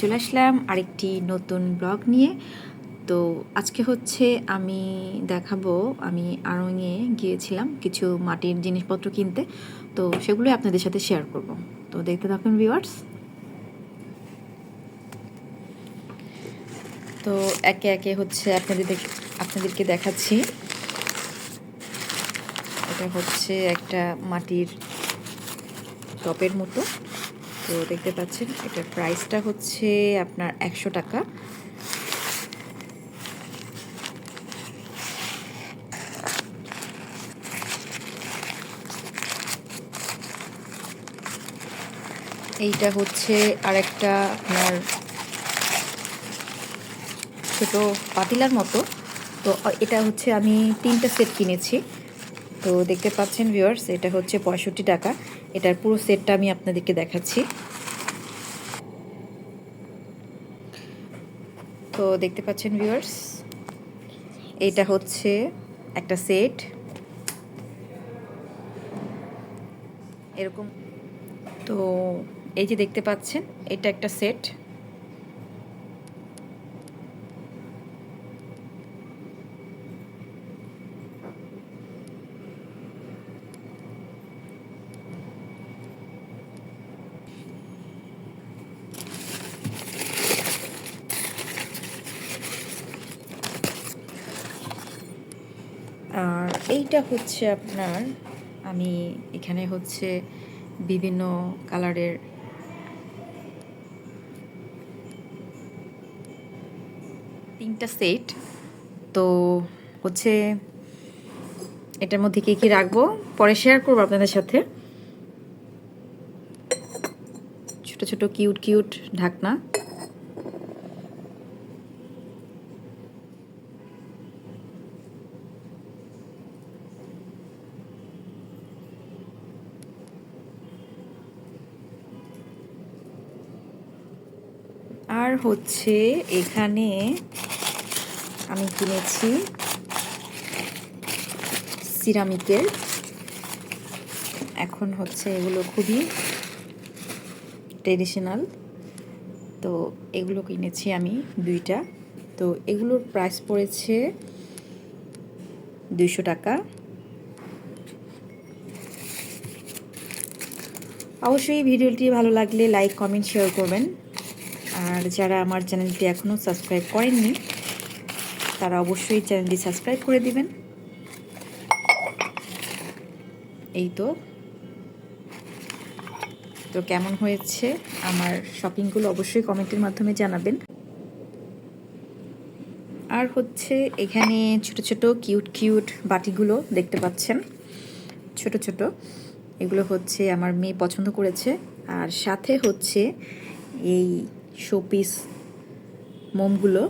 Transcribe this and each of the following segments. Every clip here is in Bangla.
চলে আসলাম আরেকটি নতুন ব্লগ নিয়ে। তো আজকে হচ্ছে আমি দেখাবো, আমি আড়ঙে গিয়েছিলাম কিছু মাটির জিনিসপত্র কিনতে। তো সেগুলোই আপনাদের সাথে শেয়ার করব। তো দেখতে থাকুন ভিউয়ার্স তো একে একে হচ্ছে আপনাদের আপনাদেরকে দেখাচ্ছি। এটা হচ্ছে একটা মাটির টপের মতো। তো দেখতে পাচ্ছেন এটার প্রাইসটা হচ্ছে আপনার একশো টাকা। এইটা হচ্ছে আরেকটা আপনার ছোট পাতিলার মতো। তো এটা হচ্ছে আমি তিনটা সেট কিনেছি। তো দেখতে পাচ্ছেন ভিউয়ার্স এটা হচ্ছে পঁয়ষট্টি টাকা। এটার পুরো সেটটা আমি আপনাদেরকে দেখাচ্ছি। তো দেখতে পাচ্ছেন ভিউয়ার্স এটা হচ্ছে একটা সেট এরকম, তো এই যে দেখতে পাচ্ছেন, এটা একটা সেট আর এইটা হচ্ছে আপনার, আমি এখানে হচ্ছে বিভিন্ন কালারের তিনটা সেট। তো হচ্ছে এটার মধ্যে কী কী রাখব? পরে শেয়ার করব আপনাদের সাথে। ছোট ছোট কিউট কিউট ঢাকনা। আর হচ্ছে এখানে আমি কিনেছি সিরামিকের। এখন হচ্ছে এগুলো খুবই ট্রেডিশনাল তো এগুলো কিনেছি আমি দুইটা। তো এগুলোর প্রাইস পড়েছে দুইশো টাকা। অবশ্যই ভিডিওটি ভালো লাগলে লাইক কমেন্ট শেয়ার করবেন। আর যারা আমার চ্যানেলটি এখনও সাবস্ক্রাইব করেননি, তারা অবশ্যই চ্যানেলটি সাবস্ক্রাইব করে দিবেন। এই তো। তো কেমন হয়েছে আমার শপিংগুলো অবশ্যই কমেন্টের মাধ্যমে জানাবেন। আর হচ্ছে এখানে ছোট ছোট কিউট কিউট বাটিগুলো দেখতে পাচ্ছেন। ছোট ছোট। এগুলো হচ্ছে আমার মেয়ে পছন্দ করেছে। আর সাথে হচ্ছে এই শোপিস মোমগুলো।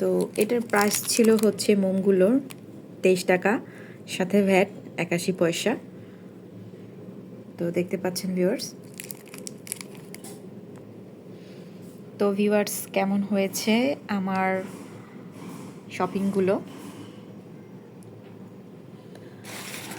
তো এটার প্রাইস ছিল হচ্ছে মোমগুলোর তেইশ টাকা, সাথে ভ্যাট একাশি পয়সা। তো দেখতে পাচ্ছেন ভিউয়ার্স তো ভিউয়ার্স কেমন হয়েছে আমার শপিংগুলো